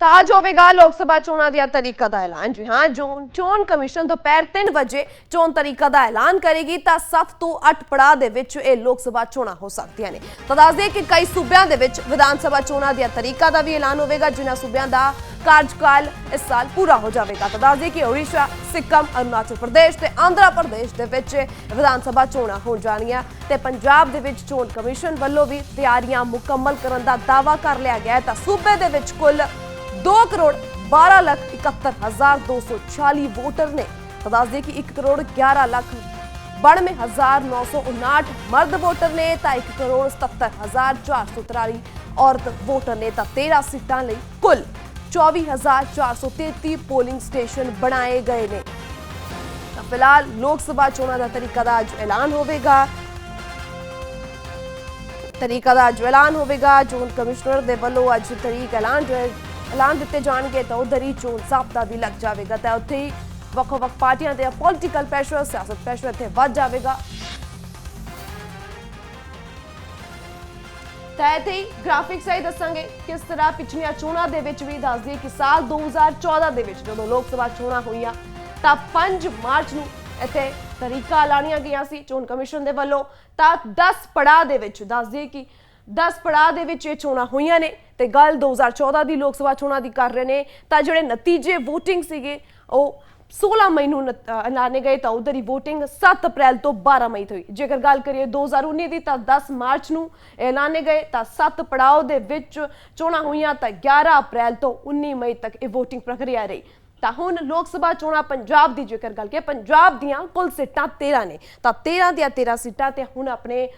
ਤਾਂ ਅੱਜ ਹੋਵੇਗਾ ਲੋਕ ਸਭਾ ਚੋਣਾਂ ਦੀਆਂ ਤਰੀਕਾ ਦਾ ਐਲਾਨ। ਜੀ ਹਾਂ, ਚੋਣ ਕਮਿਸ਼ਨ ਦੁਪਹਿਰ 3 ਵਜੇ ਚੋਣ ਤਰੀਕਾ ਦਾ ਐਲਾਨ ਕਰੇਗੀ, ਤਾਂ 7 ਤੋਂ 8 ਪੜਾਅ ਦੇ ਵਿੱਚ ਇਹ ਲੋਕ ਸਭਾ ਚੋਣਾਂ ਹੋ ਸਕਦੀਆਂ ਨੇ। ਤਾਂ ਦੱਸ ਦਈਏ ਕਿ ਕਈ ਸੂਬਿਆਂ ਦੇ ਵਿੱਚ ਵਿਧਾਨ ਸਭਾ ਚੋਣਾਂ ਦੀਆਂ ਤਰੀਕਾ ਦਾ ਵੀ ਐਲਾਨ ਹੋਵੇਗਾ, ਜਿਨ੍ਹਾਂ ਸੂਬਿਆਂ ਦਾ ਕਾਰਜਕਾਲ ਇਸ ਸਾਲ ਪੂਰਾ ਹੋ ਜਾਵੇਗਾ। ਤਾਂ ਦੱਸ ਦਈਏ ਕਿ ਓਡੀਸ਼ਾ ਸਿੱਕਮ, ਅਰੁਣਾਚਲ ਪ੍ਰਦੇਸ਼ ਤੇ ਆਂਧਰਾ ਪ੍ਰਦੇਸ਼ ਦੇ ਵਿੱਚ ਵਿਧਾਨ ਸਭਾ ਚੋਣਾਂ ਹੋਣ ਜਾਣੀਆਂ ਤੇ ਪੰਜਾਬ ਦੇ ਵਿੱਚ ਚੋਣ ਕਮਿਸ਼ਨ ਵੱਲੋਂ ਵੀ ਤਿਆਰੀਆਂ ਮੁਕੰਮਲ ਕਰਨ ਦਾ ਦਾਅਵਾ ਕਰ ਲਿਆ ਗਿਆ ਹੈ। ਤਾਂ ਸੂਬੇ ਦੇ ਵਿੱਚ ਕੁੱਲ 2 ਕਰੋੜ 12 ਲੱਖ 71240 ਵੋਟਰ ਨੇ। ਤਾਂ ਦੱਸ ਦਈਏ ਕਿ 1 ਕਰੋੜ 11 ਲੱਖ 92959 ਮਰਦ ਵੋਟਰ ਨੇ, ਤਾਂ 1 ਕਰੋੜ 77443 ਔਰਤ ਵੋਟਰ ਨੇ। ਤਾਂ 13 ਸੀਟਾਂ ਲਈ ਕੁੱਲ 24433 ਪੋਲਿੰਗ ਸਟੇਸ਼ਨ ਬਣਾਏ ਗਏ ਨੇ। ਤਾਂ ਫਿਲਹਾਲ ਲੋਕ ਸਭਾ ਚੋਣਾਂ ਦਾ ਤਰੀਕਾ ਦਾ ਅੱਜ ਐਲਾਨ ਹੋਵੇਗਾ। ਤਰੀਕਾ ਦਾ ਅੱਜ ਐਲਾਨ ਹੋਵੇਗਾ। ਚੋਣ ਕਮਿਸ਼ਨਰ ਦੇ ਵੱਲੋਂ ਅੱਜ ਤਰੀਕ ਐਲਾਨ ਐਲਾਨ ਦਿੱਤੇ ਜਾਣਗੇ ਤਾਂ ਉਧਰ ਚੋਣ ਜ਼ਾਬਤਾ ਵੀ ਲੱਗ ਜਾਵੇਗਾ ਤਾਂ ਉੱਥੇ ਵੱਖੋ ਵੱਖ ਪਾਰਟੀਆਂ ਦੇ ਪੋਲਿਟੀਕਲ ਪ੍ਰੈਸ਼ਰ ਸਿਆਸਤ ਪ੍ਰੈਸ਼ਰ ਇੱਥੇ ਵੱਧ ਜਾਵੇਗਾ। ਤਾਂ ਇੱਥੇ ਗ੍ਰਾਫਿਕਸ ਆਈ ਦੱਸਾਂਗੇ ਕਿਸ ਤਰ੍ਹਾਂ ਪਿਛਲੀਆਂ ਚੋਣਾਂ ਦੇ ਵਿੱਚ ਵੀ ਦੱਸ ਦਈਏ ਕਿ ਸਾਲ 2014 ਦੇ ਵਿੱਚ ਜਦੋਂ ਲੋਕ ਸਭਾ ਚੋਣਾਂ ਹੋਈਆਂ ਤਾਂ 5 ਮਾਰਚ ਨੂੰ ਇੱਥੇ ਤਰੀਕਾ ਐਲਾਨੀਆਂ ਗਈਆਂ ਸੀ ਚੋਣ ਕਮਿਸ਼ਨ ਦੇ ਵੱਲੋਂ। ਤਾਂ 10 ਪੜਾਅ ਦੇ ਵਿੱਚ ਦੱਸ ਦਈਏ ਕਿ 10 ਪੜਾਅ ਦੇ ਵਿੱਚ ਇਹ ਚੋਣਾਂ ਹੋਈਆਂ ਨੇ ਤੇ ਗੱਲ 2014 ਦੀ ਲੋਕ ਸਭਾ ਚੋਣਾਂ ਦੀ ਕਰ ਰਹੇ ਨੇ, ਤਾਂ ਜਿਹੜੇ ਨਤੀਜੇ VOTING ਸੀਗੇ, ਉਹ 16 ਮਈ ਨੂੰ ਐਲਾਨੇ ਗਏ ਤਾਂ ਉਧਰ ਹੀ VOTING 7 ਅਪ੍ਰੈਲ ਤੋਂ 12 ਮਈ ਤੱਕ ਹੋਈ ਜੇਕਰ ਗੱਲ ਕਰੀਏ 2019 ਦੀ ਤਾਂ 10 ਮਾਰਚ ਨੂੰ ਐਲਾਨੇ ਗਏ, ਤਾਂ 7 ਪੜਾਅ ਦੇ ਵਿੱਚ ਚੋਣਾਂ ਹੋਈਆਂ ਤਾਂ 11 ਅਪ੍ਰੈਲ ਤੋਂ 19 ਮਈ ਤੱਕ ਇਹ VOTING ਪ੍ਰਕਿਰਿਆ ਰਹੀ। ਤਾਂ ਹੁਣ ਲੋਕ ਸਭਾ ਚੋਣਾਂ ਪੰਜਾਬ ਦੀ ਜੇਕਰ ਗੱਲ ਕਰੀਏ, ਪੰਜਾਬ ਦੀਆਂ ਕੁੱਲ ਸੀਟਾਂ 13 ਨੇ। ਤਾਂ 13 ਦੀਆਂ 13 ਸੀਟਾਂ ਤੇ ਹੁਣ ਆਪਣੇ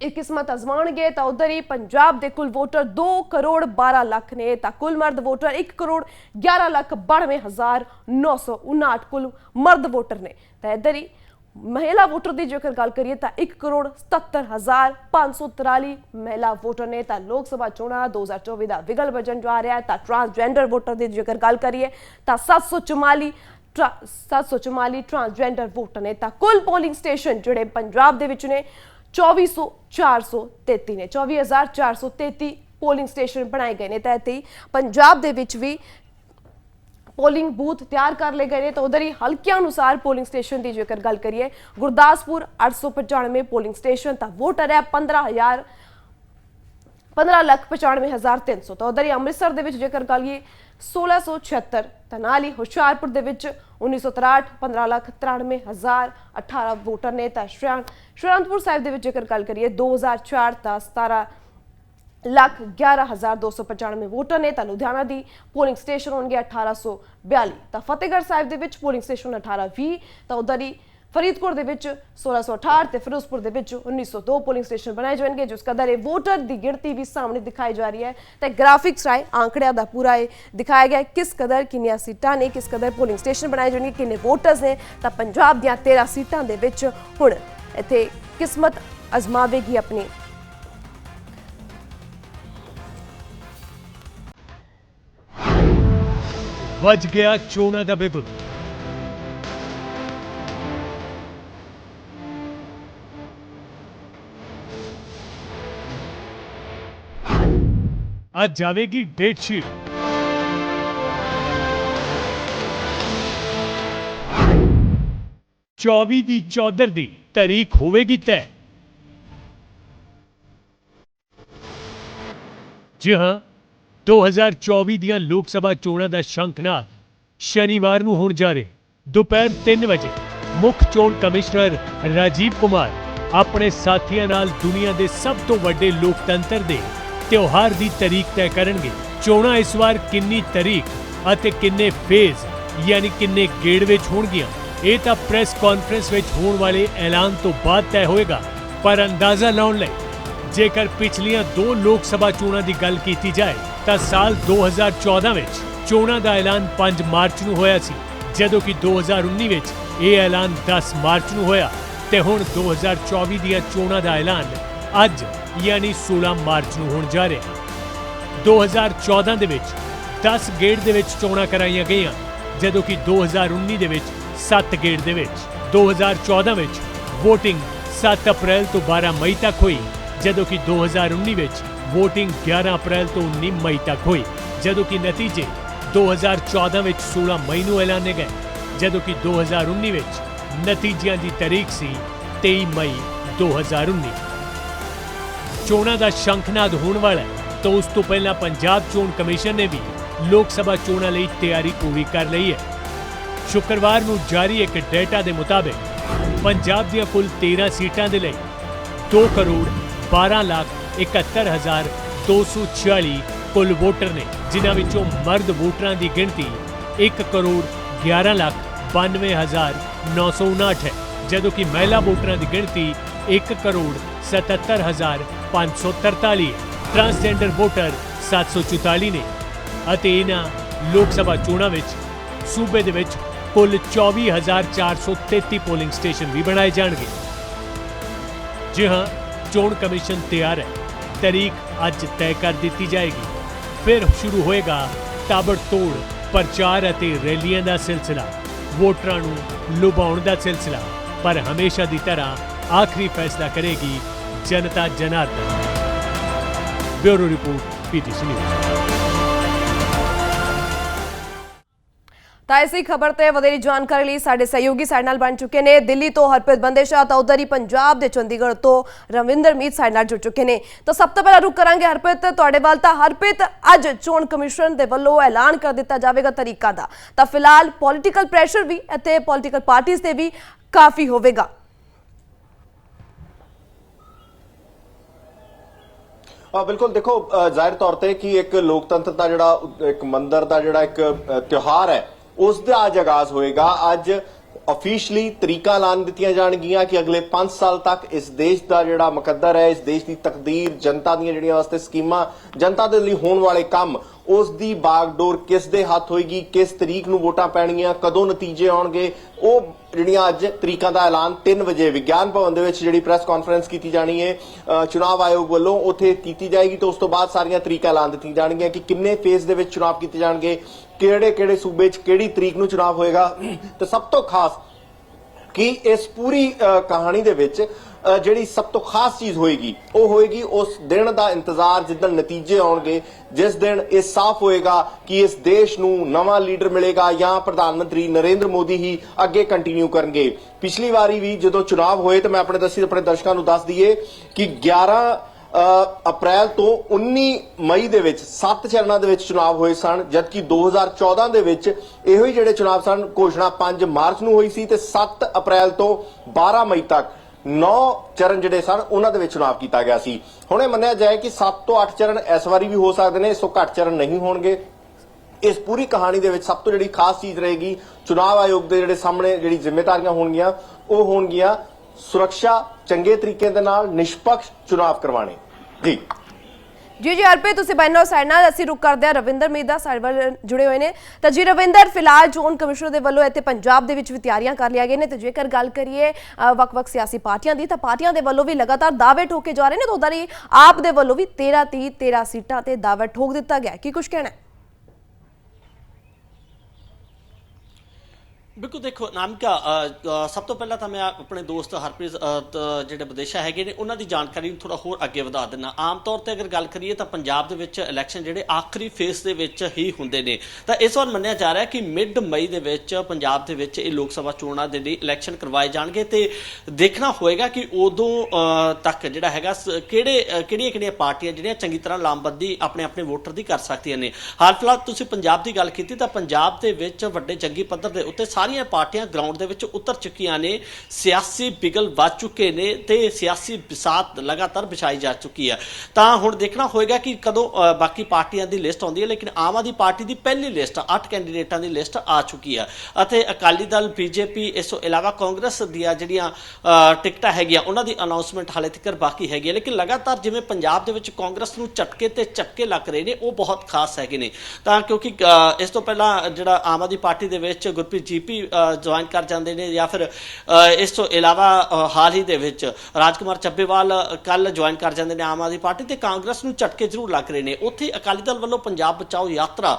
ਇਹ ਕਿਸਮਤ ਅਜ਼ਮਾਉਣਗੇ ਤਾਂ ਉਧਰ ਹੀ ਪੰਜਾਬ ਦੇ ਕੁੱਲ ਵੋਟਰ 2 ਕਰੋੜ 12 ਲੱਖ ਨੇ, ਤਾਂ ਕੁੱਲ ਮਰਦ ਵੋਟਰ 1 ਕਰੋੜ 11 ਲੱਖ 92959 ਕੁੱਲ ਮਰਦ ਵੋਟਰ ਨੇ। ਤਾਂ ਇੱਧਰ ਹੀ ਮਹਿਲਾ ਵੋਟਰ ਦੀ ਜੇਕਰ ਗੱਲ ਕਰੀਏ ਤਾਂ 1 ਕਰੋੜ 77543 ਮਹਿਲਾ ਵੋਟਰ ਨੇ, ਤਾਂ ਲੋਕ ਸਭਾ ਚੋਣਾਂ 2024 ਦਾ ਵਿਗਲ ਵਜਨ ਜਾ ਰਿਹਾ ਹੈ। ਤਾਂ ਟਰਾਂਸਜੈਂਡਰ ਵੋਟਰ ਦੀ ਜੇਕਰ ਗੱਲ ਕਰੀਏ ਤਾਂ 744 ਟਰਾ- 744 ਟਰਾਂਸਜੈਂਡਰ ਵੋਟਰ ਨੇ, ਤਾਂ ਕੁੱਲ ਪੋਲਿੰਗ ਸਟੇਸ਼ਨ ਜਿਹੜੇ ਪੰਜਾਬ ਦੇ ਵਿੱਚ ਨੇ 2400 433 ਨੇ 24433 ਪੋਲਿੰਗ ਸਟੇਸ਼ਨ ਬਣਾਏ ਗਏ ਨੇ ਤਾਂ ਇੱਥੇ ਹੀ ਪੰਜਾਬ ਦੇ ਵਿੱਚ ਵੀ ਪੋਲਿੰਗ ਬੂਥ ਤਿਆਰ ਕਰ ਲਏ ਗਏ ਨੇ ਤਾਂ ਉਧਰ ਹੀ ਹਲਕਿਆਂ ਅਨੁਸਾਰ ਪੋਲਿੰਗ ਸਟੇਸ਼ਨ ਦੀ ਜੇਕਰ ਗੱਲ ਕਰੀਏ ਗੁਰਦਾਸਪੁਰ 895 ਪੋਲਿੰਗ ਸਟੇਸ਼ਨ ਤਾਂ ਵੋਟਰ ਹੈ 15000 15 ਲੱਖ 95300 ਤਾਂ ਉਧਰ ਹੀ ਅੰਮ੍ਰਿਤਸਰ ਦੇ ਵਿੱਚ ਜੇਕਰ ਗੱਲ ਕਰੀਏ 1676 ਤਾਂ ਨਾਲ ਹੀ ਹੁਸ਼ਿਆਰਪੁਰ ਦੇ ਵਿੱਚ 1963 15 ਲੱਖ 93000 18 ਵੋਟਰ ਨੇ ਤਾਂ ਸ਼੍ਰੀਆਂ ਸ਼੍ਰੀਅੰਤਪੁਰ ਸਾਹਿਬ ਦੇ ਵਿੱਚ ਜੇਕਰ ਗੱਲ ਕਰੀਏ 2004 ਤਾਂ 17 ਲੱਖ 11295 ਵੋਟਰ ਨੇ ਤਾਂ ਲੁਧਿਆਣਾ ਦੀ ਪੋਲਿੰਗ ਸਟੇਸ਼ਨ ਹੋਣਗੇ 1842 ਤਾਂ ਫਤਿਹਗੜ੍ਹ ਸਾਹਿਬ ਦੇ ਵਿੱਚ ਪੋਲਿੰਗ ਸਟੇਸ਼ਨ 1820 ਤਾਂ ਉਧਰ ਹੀ ਫਰੀਦਕੋਟ ਦੇ ਵਿੱਚ 1668 ਤੇ ਫਿਰੋਜ਼ਪੁਰ ਦੇ ਵਿੱਚ 1902 ਪੋਲਿੰਗ ਸਟੇਸ਼ਨ ਬਣਾਏ ਜਾਣਗੇ, ਜਿਸ ਕਦਰ ਇਹ ਵੋਟਰ ਦੀ ਗਿਣਤੀ ਵੀ ਸਾਹਮਣੇ ਦਿਖਾਈ ਜਾ ਰਹੀ ਹੈ ਤੇ ਗ੍ਰਾਫਿਕਸ ਰਾਏ ਆંકੜਿਆਂ ਦਾ ਪੂਰਾ ਇਹ ਦਿਖਾਇਆ ਗਿਆ ਕਿਸ ਕਦਰ ਕਿੰਨੀਆਂ ਸੀਟਾਂ ਨੇ, ਕਿਸ ਕਦਰ ਪੋਲਿੰਗ ਸਟੇਸ਼ਨ ਬਣਾਏ ਜਾਣਗੇ, ਕਿੰਨੇ ਵੋਟਰਸ ਨੇ, ਤਾਂ ਪੰਜਾਬ ਦੀਆਂ 13 ਸੀਟਾਂ ਦੇ ਵਿੱਚ ਹੁਣ ਇੱਥੇ ਕਿਸਮਤ ਅਜ਼ਮਾਵੇਗੀ ਆਪਣੀ। ਵੱਜ ਗਿਆ ਚੋਣਾਂ ਦਾ ਬਿਗਲ ਅੱਜ ਜਾਵੇਗੀ ਡੇਟ ਸ਼ੀਟ। ਚੌਵੀ ਦੀ ਚੌਧਰ ਦੀ ਤਾਰੀਖ ਹੋਵੇਗੀ ਤੈਅ। ਜੀ ਹਾਂ 2024 ਦੀਆਂ ਲੋਕ ਸਭਾ ਚੋਣਾਂ ਦਾ ਸ਼ੰਕਨਾ ਸ਼ਨੀਵਾਰ ਨੂੰ ਹੋਣ ਜਾ ਰਿਹਾ ਦੁਪਹਿਰ 3 ਵਜੇ ਮੁੱਖ ਚੋਣ ਕਮਿਸ਼ਨਰ ਰਾਜੀਵ ਕੁਮਾਰ ਆਪਣੇ ਸਾਥੀਆਂ ਨਾਲ ਦੁਨੀਆ ਦੇ ਸਭ ਤੋਂ ਵੱਡੇ ਲੋਕਤੰਤਰ ਦੇ ਤਿਉਹਾਰ ਦੀ ਤਾਰੀਖ ਤੈਅ ਕਰਨਗੇ। ਚੋਣਾਂ ਇਸ ਵਾਰ ਕਿੰਨੀ ਤਾਰੀਖ ਅਤੇ ਕਿੰਨੇ ਫੇਜ਼ ਯਾਨੀ ਕਿੰਨੇ ਗੇੜ ਵਿੱਚ ਹੋਣਗੀਆਂ, ਇਹ ਤਾਂ ਪ੍ਰੈਸ ਕਾਨਫਰੰਸ ਵਿੱਚ ਹੋਣ ਵਾਲੇ ਐਲਾਨ ਤੋਂ ਬਾਅਦ ਤੈਅ ਹੋਏਗਾ। ਪਰ ਅੰਦਾਜ਼ਾ ਲਾਉਣ ਲਈ, ਜੇਕਰ ਪਿਛਲੀਆਂ ਦੋ ਲੋਕ ਸਭਾ ਚੋਣਾਂ ਦੀ ਗੱਲ ਕੀਤੀ ਜਾਏ, ਤਾਂ ਸਾਲ 2014 ਵਿੱਚ ਚੋਣਾਂ ਦਾ ਐਲਾਨ 5 ਮਾਰਚ ਨੂੰ ਹੋਇਆ ਸੀ, ਜਦੋਂ ਕਿ 2019 ਵਿੱਚ ਇਹ ਐਲਾਨ 10 ਮਾਰਚ ਨੂੰ ਹੋਇਆ, ਤੇ ਹੁਣ 2024 ਦੀਆਂ ਚੋਣਾਂ ਦਾ ਐਲਾਨ ਅੱਜ, ਯਾਨੀ 16 ਮਾਰਚ ਨੂੰ ਹੋਣ ਜਾ ਰਿਹਾ 2014 ਦੇ ਵਿੱਚ 10 ਗੇੜ ਦੇ ਵਿੱਚ ਚੋਣਾਂ ਕਰਾਈਆਂ ਗਈਆਂ, ਜਦੋਂ ਕਿ 2019 ਦੇ ਵਿੱਚ 7 ਗੇੜ ਦੇ ਵਿੱਚ। 2014 ਵਿੱਚ VOTING 7 ਅਪ੍ਰੈਲ ਤੋਂ 12 ਮਈ ਤੱਕ ਹੋਈ, ਜਦੋਂ ਕਿ 2019 ਵਿੱਚ VOTING 11 ਅਪ੍ਰੈਲ ਤੋਂ 19 ਮਈ ਤੱਕ ਹੋਈ, ਜਦੋਂ ਕਿ ਨਤੀਜੇ 2014 ਵਿੱਚ 16 ਮਈ ਨੂੰ ਐਲਾਨੇ ਗਏ, ਜਦੋਂ ਕਿ 2019 ਵਿੱਚ ਨਤੀਜਿਆਂ ਦੀ ਤਾਰੀਖ ਸੀ 23 ਮਈ 2019 ਚੋਣਾਂ ਦਾ ਸ਼ੰਖਨਾਦ ਹੋਣ ਵਾਲਾ ਤਾਂ ਉਸ ਤੋਂ ਪਹਿਲਾਂ ਪੰਜਾਬ ਚੋਣ ਕਮਿਸ਼ਨ ਨੇ ਵੀ ਲੋਕ ਸਭਾ ਚੋਣਾਂ ਲਈ ਤਿਆਰੀ ਪੂਰੀ ਕਰ ਲਈ ਹੈ। ਸ਼ੁੱਕਰਵਾਰ ਨੂੰ ਜਾਰੀ ਇੱਕ ਡੇਟਾ ਦੇ ਮੁਤਾਬਕ ਪੰਜਾਬ ਦੀਆਂ ਕੁੱਲ 13 ਸੀਟਾਂ ਦੇ ਲਈ 2 ਕਰੋੜ 12 ਲੱਖ 71246 ਕੁੱਲ ਵੋਟਰ ਨੇ, ਜਿਨ੍ਹਾਂ ਵਿੱਚੋਂ ਮਰਦ ਵੋਟਰਾਂ ਦੀ ਗਿਣਤੀ 1 ਕਰੋੜ 11 ਲੱਖ 92959 ਹੈ। ਜਦੋਂ ਕਿ ਮਹਿਲਾ ਵੋਟਰਾਂ ਦੀ ਗਿਣਤੀ 1 ਕਰੋੜ 77543 ਹੈ। ਟਰਾਂਸਜੈਂਡਰ ਵੋਟਰ 744 ਨੇ ਅਤੇ ਇਹਨਾਂ ਲੋਕ ਸਭਾ ਚੋਣਾਂ ਵਿੱਚ ਸੂਬੇ ਦੇ ਵਿੱਚ ਕੁੱਲ 24433 ਪੋਲਿੰਗ ਸਟੇਸ਼ਨ ਵੀ ਬਣਾਏ ਜਾਣਗੇ। ਜੀ ਹਾਂ, ਚੋਣ ਕਮਿਸ਼ਨ ਤਿਆਰ ਹੈ। ਤਾਰੀਖ ਅੱਜ ਤੈਅ ਕਰ ਦਿੱਤੀ ਜਾਏਗੀ। ਫਿਰ ਸ਼ੁਰੂ ਹੋਏਗਾ ਤਾਬੜਤੋੜ ਪ੍ਰਚਾਰ ਅਤੇ ਰੈਲੀਆਂ ਦਾ ਸਿਲਸਿਲਾ। ਵੋਟਰਾਂ ਨੂੰ ਲੁਭਾਉਣ ਦਾ ਸਿਲਸਿਲਾ। ਪਰ ਹਮੇਸ਼ਾ ਦੀ ਤਰ੍ਹਾਂ ਆਖਰੀ ਫੈਸਲਾ ਕਰੇਗੀ ਜਨਤਾ Janardan. Bureau report PTC news. ਤਾਂ ਇਸੇ ਖਬਰ ਤੇ ਵਧੇਰੀ ਜਾਣਕਾਰੀ ਲਈ ਸਾਡੇ ਸਹਿਯੋਗੀ ਸਾਡੇ ਨਾਲ ਬਣ ਚੁੱਕੇ ਨੇ। ਦਿੱਲੀ ਤੋਂ ਹਰਪ੍ਰੀਤ ਬੰਦੇਸ਼ਾ ਤਾਂ ਉਧਰ ਹੀ ਪੰਜਾਬ ਦੇ ਚੰਡੀਗੜ੍ਹ ਤੋਂ ਰਵਿੰਦਰ ਮੀਤ ਸਾਡੇ ਨਾਲ ਜੁੜ ਚੁੱਕੇ ਨੇ। ਤਾਂ ਸਭ ਤੋਂ ਪਹਿਲਾਂ ਰੁਕ ਕਰਾਂਗੇ ਹਰਪ੍ਰੀਤ, ਤੁਹਾਡੇ ਵੱਲ ਤਾਂ ਹਰਪ੍ਰੀਤ, ਅੱਜ ਚੋਣ ਕਮਿਸ਼ਨ ਦੇ ਵੱਲੋਂ ਐਲਾਨ ਕਰ ਦਿੱਤਾ ਜਾਵੇਗਾ ਤਰੀਕਾ ਦਾ। ਤਾਂ ਫਿਲਹਾਲ ਪੋਲਿਟੀਕਲ ਪ੍ਰੈਸ਼ਰ ਵੀ ਅਤੇ ਪੋਲਿਟੀਕਲ ਪਾਰਟੀਆਂ ਤੇ ਵੀ ਕਾਫੀ ਹੋਵੇਗਾ। ਬਿਲਕੁਲ ਦੇਖੋ ਜ਼ਾਹਿਰ ਤੌਰ ਤੇ ਕਿ ਇੱਕ ਲੋਕਤੰਤਰ ਦਾ ਜਿਹੜਾ, ਇੱਕ ਮੰਦਰ ਦਾ ਜਿਹੜਾ ਇੱਕ ਤਿਉਹਾਰ ਹੈ ਉਸ ਦਾ ਅੱਜ ਆਗਾਜ਼ ਹੋਏਗਾ। ਅੱਜ ਅਫੀਸ਼ੀਅਲੀ ਤਰੀਕਾ ਐਲਾਨ ਦਿੱਤੀਆਂ ਜਾਣਗੀਆਂ ਕਿ ਅਗਲੇ 5 ਸਾਲ ਤੱਕ ਇਸ ਦੇਸ਼ ਦਾ ਜਿਹੜਾ ਮੁਕੱਦਰ ਹੈ ਇਸ ਦੇਸ਼ ਦੀ ਤਕਦੀਰ ਜਨਤਾ ਦੀਆਂ ਜਿਹੜੀਆਂ ਵਾਸਤੇ ਸਕੀਮਾਂ ਜਨਤਾ ਦੇ ਲਈ ਹੋਣ ਵਾਲੇ ਕੰਮ ਉਸ ਦੀ ਬਾਗਡੋਰ ਕਿਸ ਦੇ ਹੱਥ ਹੋਏਗੀ ਕਿਸ ਤਰੀਕ ਨੂੰ ਵੋਟਾਂ ਪੈਣਗੀਆਂ ਕਦੋਂ ਨਤੀਜੇ ਆਉਣਗੇ ਉਹ ਜਿਹੜੀਆਂ ਅੱਜ ਤਰੀਕਾਂ ਦਾ ਐਲਾਨ 3 ਵਜੇ ਵਿਗਿਆਨ ਭਵਨ ਦੇ ਵਿੱਚ ਜਿਹੜੀ ਪ੍ਰੈਸ ਕਾਨਫਰੰਸ ਕੀਤੀ ਜਾਣੀ ਹੈ ਅ, ਚੁਣਾਵ ਆਯੋਗ ਵੱਲੋਂ ਉੱਥੇ ਕੀਤੀ ਜਾਏਗੀ। ਤੇ ਉਸ ਤੋਂ ਬਾਅਦ ਸਾਰੀਆਂ ਤਰੀਕਾਂ ਐਲਾਨ ਦਿੱਤੀਆਂ ਜਾਣਗੀਆਂ ਕਿ ਕਿੰਨੇ ਫੇਜ਼ ਦੇ ਵਿੱਚ ਚੁਣਾਵ ਕੀਤੇ ਜਾਣਗੇ ਕਿਹੜੇ ਕਿਹੜੇ ਸੂਬੇ 'ਚ ਕਿਹੜੀ ਤਰੀਕ ਨੂੰ ਚੁਣਾਵ ਹੋਏਗਾ ਤੇ ਸਭ ਤੋਂ ਖਾਸ ਕਿ ਇਸ ਪੂਰੀ ਕਹਾਣੀ ਦੇ ਵਿੱਚ ਜਿਹੜੀ ਸਭ ਤੋਂ ਖਾਸ ਚੀਜ਼ ਹੋਏਗੀ, ਉਹ ਹੋਏਗੀ ਉਸ ਦਿਨ ਦਾ ਇੰਤਜ਼ਾਰ ਜਿੱਦਣ ਨਤੀਜੇ ਆਉਣਗੇ, ਜਿਸ ਦਿਨ ਇਹ ਸਾਫ਼ ਹੋਏਗਾ ਕਿ ਇਸ ਦੇਸ਼ ਨੂੰ ਨਵਾਂ ਲੀਡਰ ਮਿਲੇਗਾ ਜਾਂ ਪ੍ਰਧਾਨ ਮੰਤਰੀ ਨਰਿੰਦਰ ਮੋਦੀ ਹੀ ਅੱਗੇ ਕੰਟੀਨਿਊ ਕਰਨਗੇ। ਪਿਛਲੀ ਵਾਰੀ ਵੀ ਜਦੋਂ ਚੁਣਾਵ ਹੋਏ, ਤਾਂ ਮੈਂ ਆਪਣੇ ਦਸੀ, ਆਪਣੇ ਦਰਸ਼ਕਾਂ ਨੂੰ ਦੱਸ ਦਈਏ ਕਿ 11 ਅਪ੍ਰੈਲ ਤੋਂ 19 ਮਈ ਦੇ ਵਿੱਚ ਸੱਤ ਚਰਨਾਂ ਦੇ ਵਿੱਚ ਚੁਣਾਵ ਹੋਏ ਸਨ, ਜਦਕਿ 2014 ਦੇ ਵਿੱਚ ਇਹੋ ਹੀ ਜਿਹੜੇ ਚੁਣਾਵ ਸਨ, ਘੋਸ਼ਣਾ 5 ਮਾਰਚ ਨੂੰ ਹੋਈ ਸੀ ਤੇ 7 ਅਪ੍ਰੈਲ ਤੋਂ 12 ਮਈ ਤੱਕ 9 ਚਰਨ ਜਿਹੜੇ ਸਨ, ਉਹਨਾਂ ਦੇ ਵਿੱਚ ਚੁਣਾਵ ਕੀਤਾ ਗਿਆ ਸੀ। ਹੁਣ ਇਹ ਮੰਨਿਆ ਜਾਏ ਕਿ 7 ਤੋਂ 8 ਚਰਨ ਇਸ ਵਾਰੀ ਵੀ ਹੋ ਸਕਦੇ ਨੇ ਇਸ ਤੋਂ ਘੱਟ ਚਰਨ ਨਹੀਂ ਹੋਣਗੇ। ਇਸ ਪੂਰੀ ਕਹਾਣੀ ਦੇ ਵਿੱਚ ਸਭ ਤੋਂ ਜਿਹੜੀ ਖਾਸ ਚੀਜ਼ ਰਹੇਗੀ, ਚੁਣਾਵ ਆਯੋਗ ਦੇ ਜਿਹੜੇ ਸਾਹਮਣੇ ਜਿਹੜੀ ਜ਼ਿੰਮੇਵਾਰੀਆਂ ਹੋਣਗੀਆਂ, ਉਹ ਹੋਣਗੀਆਂ ਸੁਰੱਖਿਆ ਚੰਗੇ ਤਰੀਕੇ ਦੇ ਨਾਲ ਨਿਸ਼ਪਕਸ਼ ਚੁਣਾਵ ਕਰਵਾਣੇ ਜੀ। ਜੀ ਜੀ ਹਰਪ੍ਰੀਤ ਤੁਸੀਂ ਬੈਨੋ ਸਾਡੇ ਨਾਲ ਅਸੀਂ ਰੁਕ ਕਰਦੇ ਹਾਂ। ਰਵਿੰਦਰ ਮੀਤ ਦਾ ਸਾਡੇ ਵੱਲ ਜੁੜੇ ਹੋਏ ਨੇ। ਤਾਂ ਜੀ ਰਵਿੰਦਰ ਫਿਲਹਾਲ ਚੋਣ ਕਮਿਸ਼ਨਰ ਦੇ ਵੱਲੋਂ ਇੱਥੇ ਪੰਜਾਬ ਦੇ ਵਿੱਚ ਵੀ ਤਿਆਰੀਆਂ ਕਰ ਲਿਆ ਗਏ ਨੇ। ਤੇ ਜੇਕਰ ਗੱਲ ਕਰੀਏ ਅ, ਵੱਖ-ਵੱਖ ਸਿਆਸੀ ਪਾਰਟੀਆਂ ਦੀ ਤਾਂ ਪਾਰਟੀਆਂ ਦੇ ਵੱਲੋਂ ਵੀ ਲਗਾਤਾਰ ਦਾਅਵੇ ਠੋਕੇ ਜਾ ਰਹੇ ਨੇ। ਤਾਂ ਉਧਰ ਹੀ ਆਪ ਦੇ ਵੱਲੋਂ ਵੀ 13 30 13 ਸੀਟਾਂ ਤੇ ਦਾਅਵਾ ਠੋਕ ਦਿੱਤਾ ਗਿਆ ਕੀ ਕੁਝ ਕਹਿਣਾ ਹੈ? ਬਿਲਕੁਲ ਦੇਖੋ, ਨਾਮਿਕਾ ਸਭ ਤੋਂ ਪਹਿਲਾਂ ਤਾਂ ਮੈਂ ਆਪਣੇ ਦੋਸਤ ਹਰਪ੍ਰੀਤ ਜਿਹੜੇ ਵਿਦੇਸ਼ਾ ਹੈਗੇ ਨੇ, ਉਹਨਾਂ ਦੀ ਜਾਣਕਾਰੀ ਨੂੰ ਥੋੜਾ ਹੋਰ ਅੱਗੇ ਵਧਾ ਦਿੰਨਾ ਆਮ ਤੌਰ ਤੇ ਅਗਰ ਗੱਲ ਕਰੀਏ ਤਾਂ ਪੰਜਾਬ ਦੇ ਵਿੱਚ ਇਲੈਕਸ਼ਨ ਜਿਹੜੇ ਆਖਰੀ ਫੇਸ ਦੇ ਵਿੱਚ ਹੀ ਹੁੰਦੇ ਨੇ। ਤਾਂ ਇਸ ਵਾਰ ਮੰਨਿਆ ਜਾ ਰਿਹਾ ਕਿ ਮਿਡ ਮਈ ਦੇ ਵਿੱਚ ਪੰਜਾਬ ਦੇ ਵਿੱਚ ਇਹ ਲੋਕ ਸਭਾ ਚੋਣਾਂ ਦੇ ਲਈ ਇਲੈਕਸ਼ਨ ਕਰਵਾਏ ਜਾਣਗੇ ਤੇ ਦੇਖਣਾ ਹੋਏਗਾ ਕਿ ਉਦੋਂ ਤੱਕ ਜਿਹੜਾ ਹੈਗਾ ਸ- ਕਿਹੜੇ ਕਿਹੜੀਆਂ ਕਿਹੜੀਆਂ ਪਾਰਟੀਆਂ ਜਿਹੜੀਆਂ ਚੰਗੀ ਤਰ੍ਹਾਂ ਲਾਮਬੰਦੀ ਆਪਣੇ ਆਪਣੇ ਵੋਟਰ ਦੀ ਕਰ ਸਕਦੀਆਂ ਨੇ। ਹਾਲ ਫਿਲਹਾਲ ਤੁਸੀਂ ਪੰਜਾਬ ਦੀ ਗੱਲ ਕੀਤੀ ਤਾਂ ਪੰਜਾਬ ਦੇ ਵਿੱਚ ਵੱਡੇ ਜੰਗੀ ਪੱਧਰ ਦੇ ਉੱਤੇ ਸਾਰੀ ਸਾਰੀਆਂ ਪਾਰਟੀਆਂ ਗਰਾਊਂਡ ਦੇ ਵਿੱਚ ਉਤਰ ਚੁੱਕੀਆਂ ਨੇ। ਸਿਆਸੀ ਬਿਗਲ ਵੱਜ ਚੁੱਕੇ ਨੇ ਤੇ ਸਿਆਸੀ ਬਿਸਾਤ ਲਗਾਤਾਰ ਵਿਛਾਈ ਜਾ ਚੁੱਕੀ ਹੈ। ਤਾਂ ਹੁਣ ਦੇਖਣਾ ਹੋਏਗਾ ਕਿ ਕਦੋਂ ਬਾਕੀ ਪਾਰਟੀਆਂ ਦੀ ਲਿਸਟ ਆਉਂਦੀ ਹੈ, ਲੇਕਿਨ ਆਮ ਆਦਮੀ ਪਾਰਟੀ ਦੀ ਪਹਿਲੀ ਲਿਸਟ 8 ਕੈਂਡੀਡੇਟਾਂ ਦੀ ਲਿਸਟ ਆ ਚੁੱਕੀ ਹੈ। ਅਤੇ ਅਕਾਲੀ ਦਲ, ਬੀਜੇਪੀ, ਇਸ ਤੋਂ ਇਲਾਵਾ ਕਾਂਗਰਸ ਦੀਆਂ ਜਿਹੜੀਆਂ ਟਿਕਟਾਂ ਹੈਗੀਆਂ, ਉਹਨਾਂ ਦੀ ਅਨਾਉਂਸਮੈਂਟ ਹਾਲੇ ਤੱਕ ਬਾਕੀ ਹੈਗੀ ਹੈ। ਲੇਕਿਨ ਲਗਾਤਾਰ ਜਿਵੇਂ ਪੰਜਾਬ ਦੇ ਵਿੱਚ ਕਾਂਗਰਸ ਨੂੰ ਝਟਕੇ ਤੇ ਝਟਕੇ ਲੱਗ ਰਹੇ ਨੇ, ਉਹ ਬਹੁਤ ਖਾਸ ਹੈਗੇ ਨੇ। ਤਾਂ ਕਿਉਂਕਿ ਇਸ ਤੋਂ ਪਹਿਲਾਂ ਜਿਹੜਾ ਆਮ ਆਦਮੀ ਪਾਰਟੀ ਦੇ ਵਿੱਚ ਗੁਰਪ੍ਰੀਤ ਜੀਪੀ ਬੀਜੇਪੀ ਜੁਆਇਨ ਕਰ ਜਾਂਦੇ ਨੇ ਜਾਂ ਫਿਰ ਇਸ ਤੋਂ ਇਲਾਵਾ ਹਾਲ ਹੀ ਦੇ ਵਿੱਚ ਰਾਜਕੁਮਾਰ ਚੱਬੇਵਾਲ ਕੱਲ ਜੁਆਇਨ ਕਰ ਜਾਂਦੇ ਨੇ ਆਮ ਆਦਮੀ ਪਾਰਟੀ ਤੇ ਕਾਂਗਰਸ ਨੂੰ ਝਟਕੇ ਜ਼ਰੂਰ ਲੱਗ ਰਹੇ ਨੇ। ਉੱਥੇ ਅਕਾਲੀ ਦਲ ਵੱਲੋਂ ਪੰਜਾਬ ਬਚਾਓ ਯਾਤਰਾ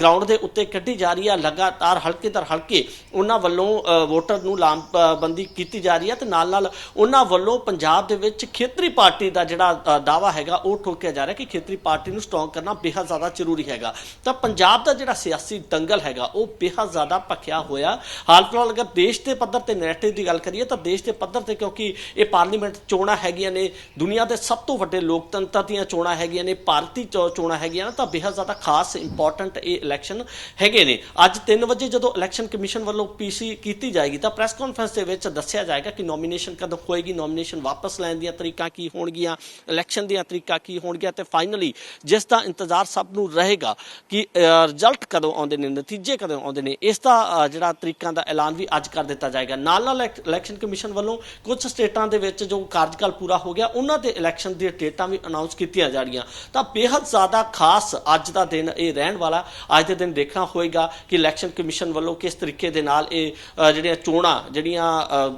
ਗਰਾਊਂਡ ਦੇ ਉੱਤੇ ਕੱਢੀ ਜਾ ਰਹੀ ਹੈ ਲਗਾਤਾਰ ਹਲਕੇ ਦਰ ਹਲਕੇ ਉਹਨਾਂ ਵੱਲੋਂ ਵੋਟਰ ਨੂੰ ਲਾਮਬੰਦੀ ਕੀਤੀ ਜਾ ਰਹੀ ਹੈ ਤੇ ਨਾਲ ਨਾਲ ਉਹਨਾਂ ਵੱਲੋਂ ਪੰਜਾਬ ਦੇ ਵਿੱਚ ਖੇਤਰੀ ਪਾਰਟੀ ਦਾ ਜਿਹੜਾ ਦਾਵਾ ਹੈਗਾ ਉਹ ਠੋਕਿਆ ਜਾ ਰਿਹਾ ਕਿ ਖੇਤਰੀ ਪਾਰਟੀ ਨੂੰ ਸਟਰੋਂਗ ਕਰਨਾ ਬੇਹੱਦ ਜ਼ਿਆਦਾ ਜ਼ਰੂਰੀ ਹੈਗਾ। ਤਾਂ ਪੰਜਾਬ ਦਾ ਜਿਹੜਾ ਸਿਆਸੀ ਦੰਗਲ ਹੈਗਾ ਉਹ ਬੇਹੱਦ ਜ਼ਿਆਦਾ ਭਖਿਆ ਹੋਇਆ ਹਾਲ ਫਿਲਹਾਲ ਅਗਰ ਦੇਸ਼ ਦੇ ਪੱਧਰ ਤੇ ਨੈਰੇਟਿਵ ਦੀ ਗੱਲ ਕਰੀਏ ਤਾਂ ਦੇਸ਼ ਦੇ ਪੱਧਰ ਤੇ ਕਿਉਂਕਿ ਇਹ ਪਾਰਲੀਮੈਂਟ ਚੋਣਾਂ ਹੈਗੀਆਂ ਨੇ, ਦੁਨੀਆ ਦੇ ਸਭ ਤੋਂ ਵੱਡੇ ਲੋਕਤੰਤਰ ਦੀਆਂ ਚੋਣਾਂ ਹੈਗੀਆਂ ਨੇ, ਭਾਰਤੀ ਚੋਣਾਂ ਹੈਗੀਆਂ ਨੇ, ਤਾਂ ਬੇਹੱਦ ਜ਼ਿਆਦਾ ਖਾਸ ਇੰਪੋਰਟੈਂਟ ਇਹ ਇਲੈਕਸ਼ਨ ਹੈਗੇ ਨੇ। ਅੱਜ 3 ਵਜੇ ਜਦੋਂ ਇਲੈਕਸ਼ਨ ਕਮਿਸ਼ਨ ਵੱਲੋਂ ਪੀਸੀ ਕੀਤੀ ਜਾਏਗੀ ਤਾਂ ਪ੍ਰੈਸ ਕਾਨਫਰੰਸ ਦੇ ਵਿੱਚ ਦੱਸਿਆ ਜਾਏਗਾ ਕਿ ਨੋਮੀਨੇਸ਼ਨ ਕਦੋਂ ਹੋਏਗੀ ਨੋਮੀਨੇਸ਼ਨ ਵਾਪਸ ਲੈਣ ਦੀਆਂ ਤਰੀਕਾਂ ਕੀ ਹੋਣਗੀਆਂ ਇਲੈਕਸ਼ਨ ਦੀਆਂ ਤਰੀਕਾਂ ਕੀ ਹੋਣਗੀਆਂ ਤੇ ਫਾਈਨਲੀ ਜਿਸ ਦਾ ਇੰਤਜ਼ਾਰ ਸਭ ਨੂੰ ਰਹੇਗਾ ਕਿ ਰਿਜ਼ਲਟ ਕਦੋਂ ਆਉਂਦੇ ਨੇ, ਨਤੀਜੇ ਕਦੋਂ ਆਉਂਦੇ ਨੇ, ਇਸ ਦਾ ਜਿਹੜਾ ਤਰੀਕਾਂ ਦਾ ਐਲਾਨ ਵੀ ਅੱਜ ਕਰ ਦਿੱਤਾ ਜਾਏਗਾ। ਨਾਲ ਨਾਲ ਇਲੈਕਸ਼ਨ ਕਮਿਸ਼ਨ ਵੱਲੋਂ ਕੁਝ ਸਟੇਟਾਂ ਦੇ ਵਿੱਚ ਜੋ ਕਾਰਜਕਾਲ ਪੂਰਾ ਹੋ ਗਿਆ, ਉਹਨਾਂ ਦੇ ਇਲੈਕਸ਼ਨ ਦੀਆਂ ਡੇਟਾਂ ਵੀ ਅਨਾਉਂਸ ਕੀਤੀਆਂ ਜਾ ਰਹੀਆਂ। ਤਾਂ ਬੇਹੱਦ ਜ਼ਿਆਦਾ ਖਾਸ ਅੱਜ ਦਾ ਦਿਨ ਇਹ ਰਹਿਣ ਵਾਲਾ, ਅੱਜ ਦੇ ਦਿਨ ਦੇਖਣਾ ਹੋਏਗਾ ਕਿ ਇਲੈਕਸ਼ਨ ਕਮਿਸ਼ਨ ਵੱਲੋਂ ਕਿਸ ਤਰੀਕੇ ਦੇ ਨਾਲ ਇਹ ਜਿਹੜੀਆਂ ਚੋਣਾਂ, ਜਿਹੜੀਆਂ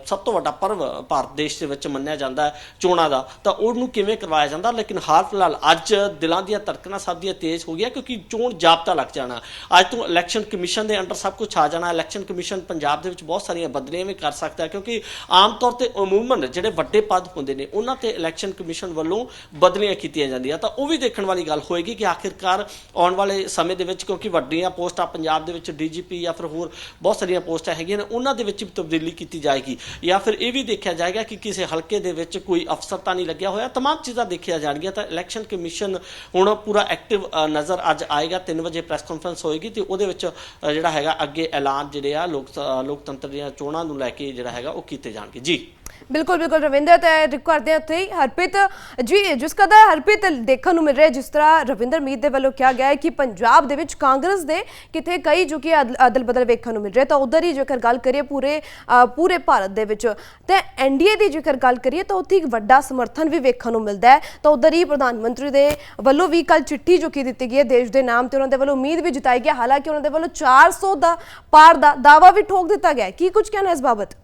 ਸਭ ਤੋਂ ਵੱਡਾ ਪਰਵ ਭਾਰਤ ਦੇਸ਼ ਦੇ ਵਿੱਚ ਮੰਨਿਆ ਜਾਂਦਾ ਹੈ ਚੋਣਾਂ ਦਾ, ਤਾਂ ਉਹਨੂੰ ਕਿਵੇਂ ਕਰਵਾਇਆ ਜਾਂਦਾ? ਲੇਕਿਨ ਹਾਲ ਫਿਲਹਾਲ ਅੱਜ ਦਿਲਾਂ ਦੀਆਂ ਧੜਕਣਾਂ ਸਭ ਦੀਆਂ ਤੇਜ਼ ਹੋ ਗਈਆਂ ਕਿਉਂਕਿ ਚੋਣ ਜਾਬਤਾ ਲੱਗ ਜਾਣਾ। ਅੱਜ ਤੋਂ ਇਲੈਕਸ਼ਨ ਕਮਿਸ਼ਨ ਦੇ ਅੰਡਰ ਸਭ ਕੁਝ ਆ ਜਾਣਾ, ਇਲੈਕਸ਼ਨ ਕਮਿਸ਼ਨ ਪੰਜਾਬ ਦੇ ਵਿੱਚ ਬਹੁਤ ਸਾਰੀਆਂ ਬਦਲੀਆਂ ਵੀ ਕਰ ਸਕਦਾ ਹੈ ਕਿਉਂਕਿ ਆਮ ਤੌਰ ਤੇ ਅਮੂਮਨ ਜਿਹੜੇ ਵੱਡੇ ਪਦ ਹੁੰਦੇ ਨੇ ਉਹਨਾਂ ਤੇ ਇਲੈਕਸ਼ਨ ਕਮਿਸ਼ਨ ਵੱਲੋਂ ਬਦਲੀਆਂ ਕੀਤੀਆਂ ਜਾਂਦੀਆਂ ਤਾਂ ਉਹ ਵੀ ਦੇਖਣ ਵਾਲੀ ਗੱਲ ਹੋਏਗੀ ਕਿ ਆਖਿਰਕਾਰ ਆਉਣ ਵਾਲੇ ਸਮੇਂ ਦੇ ਵਿੱਚ ਕਿਉਂਕਿ ਵੱਡੀਆਂ ਪੋਸਟਾਂ ਪੰਜਾਬ ਦੇ ਵਿੱਚ ਡੀਜੀਪੀ ਜਾਂ ਫਿਰ ਹੋਰ ਬਹੁਤ ਸਾਰੀਆਂ ਪੋਸਟਾਂ ਹੈਗੀਆਂ ਨੇ ਉਹਨਾਂ ਦੇ ਵਿੱਚ ਵੀ ਤਬਦੀਲੀ ਕੀਤੀ ਜਾਏਗੀ ਜਾਂ ਫਿਰ ਇਹ ਵੀ ਦੇਖਿਆ ਜਾਏਗਾ ਕਿ ਕਿਸੇ ਹਲਕੇ ਦੇ ਵਿੱਚ ਕੋਈ ਅਫਸਰ ਤਾਂ ਨਹੀਂ ਲੱਗਿਆ ਹੋਇਆ तमाम ਚੀਜ਼ਾਂ ਦੇਖੀਆਂ ਜਾਣਗੀਆਂ ਤਾਂ ਇਲੈਕਸ਼ਨ ਕਮਿਸ਼ਨ ਹੁਣ ਪੂਰਾ ਐਕਟਿਵ ਨਜ਼ਰ ਅੱਜ ਆਏਗਾ 3 ਵਜੇ ਪ੍ਰੈਸ ਕਾਨਫਰੰਸ ਹੋਏਗੀ ਤੇ ਉਹਦੇ ਵਿੱਚ ਅ, ਜਿਹੜਾ ਹੈਗਾ ਅੱਗੇ ਐਲਾਨ ਜਿਹੜੇ ਆ ਲੋਕ ਲੋਕਤੰਤਰ ਦੀਆਂ ਚੋਣਾਂ ਨੂੰ ਲੈ ਕੇ ਜਿਹੜਾ ਹੈਗਾ ਉਹ ਕੀਤੇ ਜਾਣਗੇ। ਜੀ। ਬਿਲਕੁਲ ਬਿਲਕੁਲ ਰਵਿੰਦਰ ਤੇ ਰੁਕ ਕਰਦੇ ਹਾਂ ਉੱਥੇ ਹੀ ਹਰਪ੍ਰੀਤ ਜੀ, ਜਿਸ ਕਦਰ ਹਰਪ੍ਰੀਤ ਦੇਖਣ ਨੂੰ ਮਿਲ ਰਿਹਾ ਜਿਸ ਤਰ੍ਹਾਂ ਰਵਿੰਦਰ ਮੀਤ ਦੇ ਵੱਲੋਂ ਕਿਹਾ ਗਿਆ ਹੈ ਕਿ ਪੰਜਾਬ ਦੇ ਵਿੱਚ ਕਾਂਗਰਸ ਦੇ ਕਿਤੇ ਕਈ ਜੋ ਕਿ ਅਦਲ ਬਦਲ ਵੇਖਣ ਨੂੰ ਮਿਲ ਰਿਹਾ ਤਾਂ ਉਧਰ ਹੀ ਜੇਕਰ ਗੱਲ ਕਰੀਏ ਪੂਰੇ ਪੂਰੇ ਭਾਰਤ ਦੇ ਵਿੱਚ, ਤੇ ਐਨਡੀਏ ਦੀ ਜੇਕਰ ਗੱਲ ਕਰੀਏ ਤਾਂ ਉੱਥੇ ਇੱਕ ਵੱਡਾ ਸਮਰਥਨ ਵੀ ਵੇਖਣ ਨੂੰ ਮਿਲਦਾ ਹੈ, ਤਾਂ ਉਧਰ ਹੀ ਪ੍ਰਧਾਨ ਮੰਤਰੀ ਦੇ ਵੱਲੋਂ ਵੀ ਕੱਲ ਚਿੱਠੀ ਜੋ ਕਿ ਦਿੱਤੀ ਗਈ ਹੈ ਦੇਸ਼ ਦੇ ਨਾਮ ਤੇ ਉਹਨਾਂ ਦੇ ਵੱਲੋਂ ਉਮੀਦ ਵੀ ਜਤਾਈ ਗਈ ਹਾਲਾਂਕਿ ਉਹਨਾਂ ਦੇ ਵੱਲੋਂ 400 ਦਾ ਪਾਰ ਦਾ ਦਾਵਾ ਵੀ ਠੋਕ ਦਿੱਤਾ ਗਿਆ ਕੀ ਕੁਝ ਕਹਿਣਾ ਇਸ ਬਾਬਤ?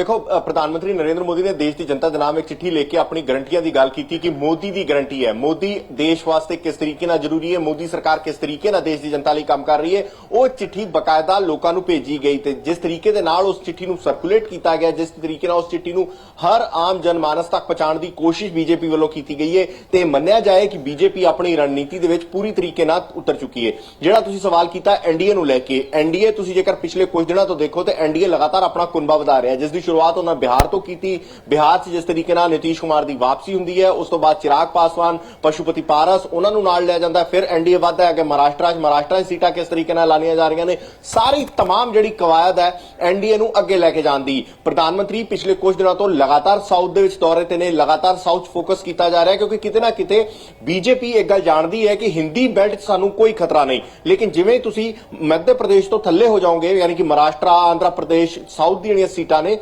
ਦੇਖੋ ਪ੍ਰਧਾਨ ਮੰਤਰੀ ਨਰਿੰਦਰ ਮੋਦੀ ਨੇ ਦੇਸ਼ ਦੀ ਜਨਤਾ ਦੇ ਨਾਮ ਇੱਕ ਚਿੱਠੀ ਲੈ ਕੇ ਆਪਣੀ ਗਰੰਟੀਆਂ ਦੀ ਗੱਲ ਕੀਤੀ ਕਿ ਮੋਦੀ ਦੀ ਗਰੰਟੀ ਹੈ। ਮੋਦੀ ਦੇਸ਼ ਵਾਸਤੇ ਕਿਸ ਤਰੀਕੇ ਨਾਲ ਜ਼ਰੂਰੀ ਹੈ? ਮੋਦੀ ਸਰਕਾਰ ਕਿਸ ਤਰੀਕੇ ਨਾਲ ਦੇਸ਼ ਦੀ ਜਨਤਾ ਲਈ ਕੰਮ ਕਰ ਰਹੀ ਹੈ? ਉਹ ਚਿੱਠੀ ਬਕਾਇਦਾ ਲੋਕਾਂ ਨੂੰ ਭੇਜੀ ਗਈ ਤੇ ਜਿਸ ਤਰੀਕੇ ਦੇ ਨਾਲ ਉਸ ਚਿੱਠੀ ਨੂੰ ਸਰਕੂਲੇਟ ਕੀਤਾ ਗਿਆ, ਜਿਸ ਤਰੀਕੇ ਨਾਲ ਉਸ ਚਿੱਠੀ ਨੂੰ ਹਰ ਆਮ ਜਨਮਾਨਸ ਤੱਕ ਪਹੁੰਚਾਉਣ ਦੀ ਕੋਸ਼ਿਸ਼ ਬੀਜੇਪੀ ਵੱਲੋਂ ਕੀਤੀ ਗਈ ਹੈ ਤੇ ਮੰਨਿਆ ਜਾਏ ਕਿ ਬੀਜੇਪੀ ਆਪਣੀ ਰਣਨੀਤੀ ਦੇ ਵਿੱਚ ਪੂਰੀ ਤਰੀਕੇ ਨਾਲ ਉਤਰ ਚੁੱਕੀ ਹੈ। ਜਿਹੜਾ ਤੁਸੀਂ ਸਵਾਲ ਕੀਤਾ ਐਨਡੀਏ ਨੂੰ ਲੈ ਕੇ, ਐਨਡੀਏ ਤੁਸੀਂ ਜੇਕਰ ਪਿਛਲੇ ਕੁਝ ਦਿਨਾਂ ਤੋਂ ਦੇਖੋ ਤੇ ਐਨਡੀਏ ਲਗਾਤਾਰ ਆਪਣਾ ਕੁਨਬਾ ਵਧਾ ਰਿਹਾ ਜਿਸ ਦੀ ਸ਼ੁਰੂਆਤ ਉਹਨਾਂ ਬਿਹਾਰ ਤੋਂ ਕੀਤੀ ਬਿਹਾਰ 'ਚ ਜਿਸ ਤਰੀਕੇ ਨਾਲ ਨਿਤੀਸ਼ ਕੁਮਾਰ ਦੀ ਵਾਪਸੀ ਹੁੰਦੀ ਹੈ ਉਸ ਤੋਂ ਬਾਅਦ ਚਿਰਾਗ ਪਾਸਵਾਨ ਪਸ਼ੂਪਤੀ ਪਾਰਸ ਉਹਨਾਂ ਨੂੰ ਨਾਲ ਲਿਆ ਜਾਂਦਾ ਹੈ। ਫਿਰ ਐਨਡੀਏ ਵੱਧਦਾ ਹੈ ਕਿ ਮਹਾਰਾਸ਼ਟਰ 'ਚ ਮਹਾਰਾਸ਼ਟਰ 'ਚ ਸੀਟਾਂ ਕਿਸ ਤਰੀਕੇ ਨਾਲ ਲਾਣੀਆਂ ਜਾ ਰਹੀਆਂ ਨੇ ਸਾਰੀ तमाम ਜਿਹੜੀ ਕਵਾਇਦ ਹੈ ਐਨਡੀਏ ਨੂੰ ਅੱਗੇ ਲੈ ਕੇ ਜਾਣ ਦੀ ਪ੍ਰਧਾਨ ਮੰਤਰੀ ਪਿਛਲੇ ਕੁਝ ਦਿਨਾਂ ਤੋਂ ਲਗਾਤਾਰ ਸਾਊਥ ਦੇ ਵਿੱਚ ਦੌਰੇ ਤੇ ਨੇ ਲਗਾਤਾਰ ਸਾਊਥ ਫੋਕਸ ਕੀਤਾ ਜਾ ਰਿਹਾ ਹੈ ਕਿਉਂਕਿ ਕਿਤੇ ਨਾ ਕਿਤੇ ਬੀਜੇਪੀ ਇੱਕ ਗੱਲ ਜਾਣਦੀ ਹੈ ਕਿ ਹਿੰਦੀ ਬੈਲਟ 'ਚ ਸਾਨੂੰ ਕੋਈ ਖਤਰਾ ਨਹੀਂ ਲੇਕਿਨ ਜਿਵੇਂ ਹੀ ਤੁਸੀਂ ਮੱਧ ਪ੍ਰਦੇਸ਼ ਤੋਂ ਥੱਲੇ ਹੋ ਜਾਓਗੇ ਯਾਨੀ ਕਿ ਮਹਾਰਾਸ਼ਟਰ ਆਂਧਰਾ ਪ੍ਰਦੇਸ਼ ਸਾਊਥ ਦੀਆਂ ਜਿਹੜੀਆਂ ਸੀਟਾਂ ਨੇ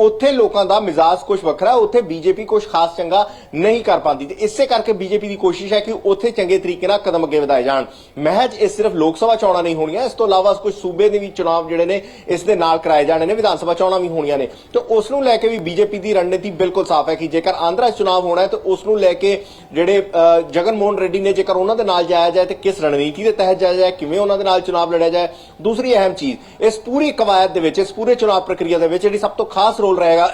ਉੱਥੇ ਲੋਕਾਂ ਦਾ ਮਿਜ਼ਾਜ ਕੁਝ ਵੱਖਰਾ, ਉੱਥੇ ਬੀਜੇਪੀ ਕੁਝ ਖਾਸ ਚੰਗਾ ਨਹੀਂ ਕਰ ਪਾਉਂਦੀ। ਤੇ ਇਸੇ ਕਰਕੇ ਬੀਜੇਪੀ ਦੀ ਕੋਸ਼ਿਸ਼ ਹੈ ਕਿ ਉੱਥੇ ਚੰਗੇ ਤਰੀਕੇ ਨਾਲ ਕਦਮ ਅੱਗੇ ਵਧਾਏ ਜਾਣ। ਮਹਿਜ ਇਹ ਸਿਰਫ ਲੋਕ ਸਭਾ ਚੋਣਾਂ ਨਹੀਂ ਹੋਣੀਆਂ, ਇਸ ਤੋਂ ਇਲਾਵਾ ਕੁਝ ਸੂਬੇ ਦੇ ਵੀ ਚੁਣਾਵ ਜਿਹੜੇ ਨੇ, ਇਸ ਦੇ ਨਾਲ ਕਰਾਏ ਜਾਣੇ ਨੇ, ਵਿਧਾਨ ਸਭਾ ਚੋਣਾਂ ਵੀ ਹੋਣੀਆਂ ਨੇ। ਤੇ ਉਸ ਨੂੰ ਲੈ ਕੇ ਵੀ ਬੀਜੇਪੀ ਦੀ ਰਣਨੀਤੀ ਬਿਲਕੁਲ ਸਾਫ਼ ਹੈ ਕਿ ਜੇਕਰ ਆਂਧਰਾ 'ਚ ਚੁਣਾਵ ਹੋਣਾ ਹੈ, ਤਾਂ ਉਸ ਨੂੰ ਲੈ ਕੇ ਜਿਹੜੇ ਜਗਨ ਮੋਹਨ ਰੈਡੀ ਨੇ ਜੇਕਰ ਉਹਨਾਂ ਦੇ ਨਾਲ ਜਾਇਆ ਜਾਏ, ਤੇ ਕਿਸ ਰਣਨੀਤੀ ਦੇ ਤਹਿਤ ਜਾਇਆ ਜਾਏ, ਕਿਵੇਂ ਉਹਨਾਂ ਦੇ ਨਾਲ ਚੁਣਾਵ ਲੜਿਆ ਜਾਏ। ਦੂਸਰੀ ਅਹਿਮ ਚੀਜ਼, ਇਸ ਪੂਰੀ ਕਵਾਇਦ ਦੇ ਵਿੱਚ, ਇਸ ਪੂਰੇ ਚੁਣਾਵ ਪ੍ਰਕਿਰਿਆ ਦੇ ਵਿੱਚ ਜਿਹੜੀ ਸਭ ਤੋਂ ਖਾਸ ਰੋਲ ਰਹੇਗਾ।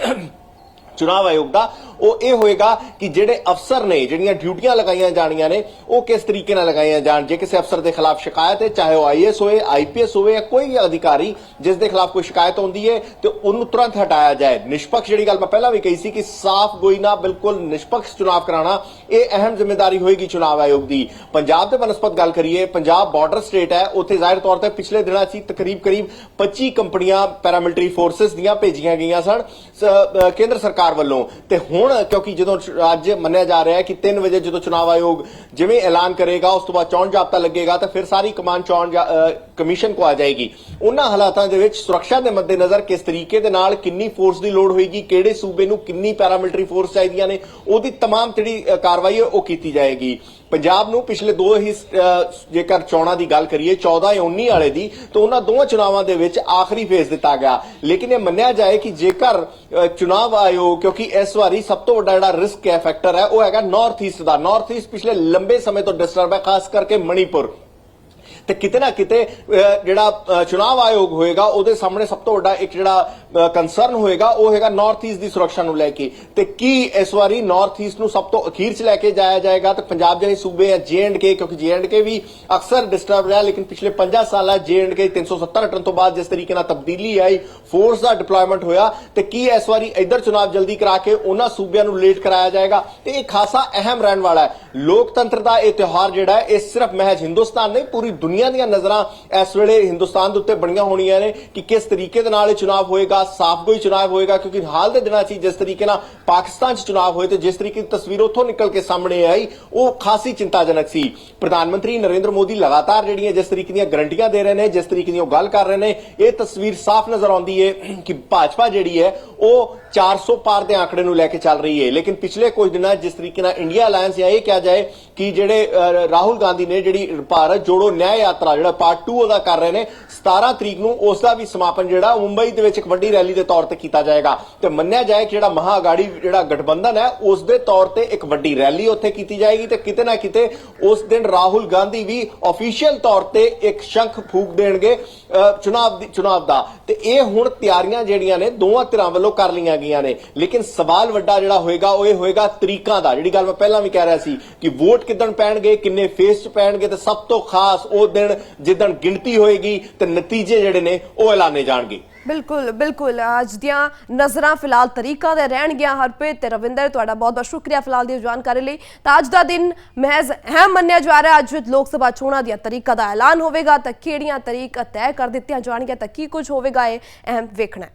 ਚੁਣਾਵ ਆਯੋਗ ਦਾ। ਉਹ ਇਹ ਹੋਏਗਾ ਕਿ ਜਿਹੜੇ ਅਫਸਰ ਨੇ, ਜਿਹੜੀਆਂ ਡਿਊਟੀਆਂ ਲਗਾਈਆਂ ਜਾਣੀਆਂ ਨੇ, ਉਹ ਕਿਸ ਤਰੀਕੇ ਨਾਲ ਲਗਾਈਆਂ ਜਾਣ? ਜੇ ਕਿਸੇ ਅਫਸਰ ਦੇ ਖਿਲਾਫ ਸ਼ਿਕਾਇਤ ਹੈ, ਚਾਹੇ ਉਹ ਆਈਐਸ ਹੋਵੇ ਆਈਪੀਐਸ ਹੋਵੇ ਜਾਂ ਕੋਈ ਵੀ ਅਧਿਕਾਰੀ ਜਿਸ ਦੇ ਖਿਲਾਫ ਕੋਈ ਸ਼ਿਕਾਇਤ ਆਉਂਦੀ ਹੈ, ਤੇ ਉਹਨੂੰ ਤੁਰੰਤ ਹਟਾਇਆ ਜਾਏ। ਨਿਸ਼ਪਕਸ਼ ਜਿਹੜੀ ਗੱਲ ਮੈਂ ਪਹਿਲਾਂ ਵੀ ਕਹੀ ਸੀ ਕਿ ਸਾਫ਼ ਗੋਈਨਾ ਬਿਲਕੁਲ ਨਿਸ਼ਪਕਸ਼ ਚੁਣਾਵ ਕਰਾਉਣਾ, ਇਹ ਅਹਿਮ ਜ਼ਿੰਮੇਵਾਰੀ ਹੋਏਗੀ ਚੁਣਾਵ ਆਯੋਗ ਦੀ। ਪੰਜਾਬ ਦੇ ਬਨਸਪਤ ਗੱਲ ਕਰੀਏ, ਪੰਜਾਬ ਬਾਰਡਰ ਸਟੇਟ ਹੈ, ਉੱਥੇ ਜ਼ਾਹਿਰ ਤੌਰ ਤੇ ਪਿਛਲੇ ਦਿਨਾਂ 'ਚ ਹੀ ਤਕਰੀਬ ਕਰੀਬ 25 ਕੰਪਨੀਆਂ ਪੈਰਾਮਿਲਟਰੀ ਫੋਰਸਸ ਦੀਆਂ ਭੇਜੀਆਂ ਗਈਆਂ ਸਨ ਕੇਂਦਰ ਸਰਕਾਰ ਵੱਲੋਂ। ਤੇ ਹੁਣ ਕਿਉਂਕਿ ਜਦੋਂ ਚ- ਅੱਜ ਮੰਨਿਆ ਜਾ ਰਿਹਾ ਹੈ ਕਿ 3 ਵਜੇ ਜਦੋਂ ਚੁਣਾਵ ਆਯੋਗ ਜਿਵੇਂ ਐਲਾਨ ਕਰੇਗਾ ਉਸ ਤੋਂ ਬਾਅਦ ਚੋਣ ਜਾਬਤਾ ਲੱਗੇਗਾ ਤਾਂ ਫਿਰ ਸਾਰੀ ਕਮਾਨ ਚੋਣ ਜਾ- ਅ, ਕਮਿਸ਼ਨ ਕੋ ਆ ਜਾਏਗੀ ਉਹਨਾਂ ਹਾਲਾਤਾਂ ਦੇ ਵਿੱਚ ਸੁਰੱਖਿਆ ਦੇ ਮੱਦੇਨਜ਼ਰ ਕਿਸ ਤਰੀਕੇ ਦੇ ਨਾਲ ਕਿੰਨੀ ਫੋਰਸ ਦੀ ਲੋੜ ਹੋਏਗੀ ਕਿਹੜੇ ਸੂਬੇ ਨੂੰ ਕਿੰਨੀ ਪੈਰਾਮਿਲਟਰੀ ਫੋਰਸ ਚਾਹੀਦੀਆਂ ਨੇ ਉਹਦੀ तमाम ਜਿਹੜੀ ਅ, ਕਾਰਵਾਈ ਹੈ ਉਹ ਕੀਤੀ ਜਾਏਗੀ ਪੰਜਾਬ ਨੂੰ ਪਿਛਲੇ ਦੋ ਹੀ ਜੇਕਰ ਚੋਣਾਂ ਦੀ ਗੱਲ ਕਰੀਏ 14 ਜਾਂ 19 ਵਾਲੇ ਦੀ, ਤਾਂ ਉਹਨਾਂ ਦੋਵਾਂ ਚੁਣਾਵਾਂ ਦੇ ਵਿੱਚ ਆਖਰੀ ਫੇਜ਼ ਦਿੱਤਾ ਗਿਆ। ਲੇਕਿਨ ਇਹ ਮੰਨਿਆ ਜਾਏ ਕਿ ਜੇਕਰ ਚੁਣਾਵ ਆਯੋਗ, ਕਿਉਂਕਿ ਇਸ ਵਾਰੀ ਸਭ ਤੋਂ ਵੱਡਾ ਜਿਹੜਾ ਰਿਸਕ ਹੈ ਫੈਕਟਰ ਹੈ, ਉਹ ਹੈਗਾ ਨਾਰਥ ਈਸਟ ਦਾ। ਨਾਰਥ ਈਸਟ ਪਿਛਲੇ ਲੰਬੇ ਸਮੇਂ ਤੋਂ ਡਿਸਟਰਬ ਹੈ, ਖਾਸ ਕਰਕੇ ਮਣੀਪੁਰ। ਤੇ ਕਿਤੇ ਨਾ ਕਿਤੇ ਜਿਹੜਾ ਚੁਣਾਵ ਆਯੋਗ ਹੋਏਗਾ, ਉਹਦੇ ਸਾਹਮਣੇ ਸਭ ਤੋਂ ਵੱਡਾ ਇੱਕ ਜਿਹੜਾ ਕੰਸਰਨ ਹੋਏਗਾ, ਉਹ ਹੈਗਾ ਨਾਰਥ ਈਸਟ ਦੀ ਸੁਰੱਖਿਆ ਨੂੰ ਲੈ ਕੇ। ਤੇ ਕੀ ਇਸ ਵਾਰੀ ਨਾਰਥ ਈਸਟ ਨੂੰ ਸਭ ਤੋਂ ਅਖੀਰ 'ਚ ਲੈ ਕੇ ਜਾਇਆ ਜਾਏਗਾ? ਤੇ ਪੰਜਾਬ ਜਿਹੇ ਸੂਬੇ ਹੈ ਕੇ ਕਿਉਂਕਿ ਕੇ ਵੀ ਅਕਸਰ ਡਿਸਟਰਬ ਰਿਹਾ, ਲੇਕਿਨ ਪਿਛਲੇ 50 ਸਾਲਾਂ ਕੇ 370 ਹਟਣ ਤੋਂ ਬਾਅਦ ਜਿਸ ਤਰੀਕੇ ਨਾਲ ਤਬਦੀਲੀ ਆਈ ਫੋਰਸ ਦਾ ਡਿਪਲੋਇਮੈਂਟ ਹੋਇਆ, ਤੇ ਕੀ ਇਸ ਵਾਰੀ ਇੱਧਰ ਚੁਣਾਵ ਜਲਦੀ ਕਰਾ ਕੇ ਉਹਨਾਂ ਸੂਬਿਆਂ ਨੂੰ ਲੇਟ ਕਰਾਇਆ ਜਾਏਗਾ? ਤੇ ਇਹ ਖਾਸਾ ਅਹਿਮ ਰਹਿਣ ਵਾਲਾ ਹੈ। ਲੋਕਤੰਤਰ ਦਾ ਇਹ ਤਿਉਹਾਰ ਜਿਹੜਾ ਹੈ, ਇਹ ਸਿਰਫ ਮਹਿਜ ਹਿੰਦੁਸਤਾਨ ਨਹੀਂ, ਪੂਰੀ ਦੁਨੀਆ ਦੀਆਂ ਨਜ਼ਰਾਂ ਇਸ ਵੇਲੇ ਹਿੰਦੁਸਤਾਨ ਦੇ ਉੱਤੇ ਬਣੀਆਂ ਹੋਣੀਆਂ ਨੇ ਕਿ ਕਿਸ ਤਰੀਕੇ ਦੇ ਨਾਲ ਇਹ ਚੁਣਾਵ ਹੋਏਗਾ ਸਾਫ਼ ਕੋਈ ਚੁਣਾਵ ਹੋਏਗਾ, ਕਿਉਂਕਿ ਹਾਲ ਦੇ ਦਿਨਾਂ 'ਚ ਜਿਸ ਤਰੀਕੇ ਨਾਲ ਪਾਕਿਸਤਾਨ 'ਚ ਚੁਣਾਵ ਹੋਏ ਤੇ ਜਿਸ ਤਰੀਕੇ ਦੀ ਤਸਵੀਰ ਉੱਥੋਂ ਨਿਕਲ ਕੇ ਸਾਹਮਣੇ ਆਈ, ਉਹ ਖਾਸੀ ਚਿੰਤਾਜਨਕ ਸੀ। ਪ੍ਰਧਾਨ ਮੰਤਰੀ ਨਰਿੰਦਰ ਮੋਦੀ ਲਗਾਤਾਰ ਜਿਹੜੀਆਂ ਜਿਸ ਤਰੀਕੇ ਦੀਆਂ ਗਰੰਟੀਆਂ ਦੇ ਰਹੇ ਨੇ, ਜਿਸ ਤਰੀਕੇ ਦੀ ਉਹ ਗੱਲ ਕਰ ਰਹੇ ਨੇ, ਇਹ ਤਸਵੀਰ ਸਾਫ਼ ਨਜ਼ਰ ਆਉਂਦੀ ਹੈ ਕਿ ਭਾਜਪਾ ਜਿਹੜੀ ਹੈ, ਉਹ 400 ਪਾਰ ਦੇ ਆંકੜੇ ਨੂੰ ਲੈ ਕੇ ਚੱਲ ਰਹੀ ਹੈ ਲੇਕਿਨ ਪਿਛਲੇ ਕੁਝ ਦਿਨਾਂ ਜਿਸ ਤਰੀਕੇ ਨਾਲ ਇੰਡੀਆ ਅਲਾਈਅੰਸ ਜਾਂ ਇਹ ਕਿਹਾ ਜਾਏ ਕਿ ਜਿਹੜੇ ਰਾਹੁਲ ਗਾਂਧੀ ਨੇ ਜਿਹੜੀ ਭਾਰਤ ਜੋੜੋ ਨਿਆਂ ਯਾਤਰਾ ਜਿਹੜਾ ਪਾਰਟ 2 ਉਹਦਾ ਕਰ ਰਹੇ ਨੇ 17 ਤਰੀਕ ਨੂੰ ਉਸ ਦਾ ਵੀ ਸਮਾਪਨ ਜਿਹੜਾ ਮੁੰਬਈ ਦੇ ਵਿੱਚ ਇੱਕ ਵੱਡੀ ਰੈਲੀ ਦੇ ਤੌਰ ਤੇ ਕੀਤਾ ਜਾਏਗਾ। ਤੇ ਮੰਨਿਆ ਜਾਏ ਕਿ ਜਿਹੜਾ ਮਹਾਗਾੜੀ ਜਿਹੜਾ ਗਠਬੰਧਨ ਹੈ ਉਸ ਦੇ ਤੌਰ ਤੇ ਇੱਕ ਵੱਡੀ ਰੈਲੀ ਉੱਥੇ ਕੀਤੀ ਜਾਏਗੀ ਤੇ ਕਿਤੇ ਨਾ ਕਿਤੇ ਉਸ ਦਿਨ ਰਾਹੁਲ ਗਾਂਧੀ ਵੀ ਅਫੀਸ਼ੀਅਲ ਤੌਰ ਤੇ ਇੱਕ ਸ਼ੰਖ ਫੂਕ ਦੇਣਗੇ ਚੁਣਾਵ ਦੀ, ਚੁਣਾਵ ਦਾ। ਤੇ ਇਹ ਹੁਣ ਤਿਆਰੀਆਂ ਜਿਹੜੀਆਂ ਨੇ, ਦੋਵਾਂ ਧਿਰਾਂ ਵੱਲੋਂ ਕਰ ਲਈਆਂ ਗਈਆਂ ਨੇ। ਲੇਕਿਨ ਸਵਾਲ ਵੱਡਾ ਜਿਹੜਾ ਹੋਏਗਾ, ਉਹ ਇਹ ਹੋਏਗਾ ਤਰੀਕਾਂ ਦਾ। ਜਿਹੜੀ ਗੱਲ ਮੈਂ ਪਹਿਲਾਂ ਵੀ ਕਹਿ ਰਿਹਾ ਸੀ ਕਿ ਵੋਟ ਕਿਦਣ ਪੈਣਗੇ, ਕਿੰਨੇ ਫੇਸ 'ਚ ਪੈਣਗੇ ਤੇ ਸਭ ਤੋਂ ਖਾਸ ਉਹ ਦਿਨ ਜਿੱਦਣ ਗਿਣਤੀ ਹੋਏਗੀ ਤੇ ਨਤੀਜੇ ਜਿਹੜੇ ਨੇ ਉਹ ਐਲਾਨੇ ਜਾਣਗੇ। ਬਿਲਕੁਲ ਬਿਲਕੁਲ। ਅੱਜ ਦੀਆਂ ਨਜ਼ਰਾਂ ਫਿਲਹਾਲ ਤਰੀਕਾ ਦੇ ਰਹਿਣਗੀਆਂ, ਹਰਪ੍ਰੀਤ ਤੇ ਰਵਿੰਦਰ, ਤੁਹਾਡਾ ਬਹੁਤ ਬਹੁਤ ਸ਼ੁਕਰੀਆ ਫਿਲਹਾਲ ਦੀ ਜਾਣਕਾਰੀ ਲਈ। ਤਾਂ ਅੱਜ ਦਾ ਦਿਨ ਮਹਿਜ਼ ਅਹਿਮ ਮੰਨਿਆ ਜਾ ਰਿਹਾ, ਅੱਜ ਲੋਕ ਸਭਾ ਚੋਣਾਂ ਦੀਆਂ ਤਰੀਕਾ ਦਾ ਐਲਾਨ ਹੋਵੇਗਾ ਤਾਂ ਕਿਹੜੀਆਂ ਤਰੀਕ ਤੈਅ ਕਰ ਦਿੱਤੀਆਂ ਜਾਣਗੀਆਂ, ਤਾਂ ਕੀ ਕੁਝ ਹੋਵੇਗਾ ਇਹ ਅਹਿਮ ਵੇਖਣਾ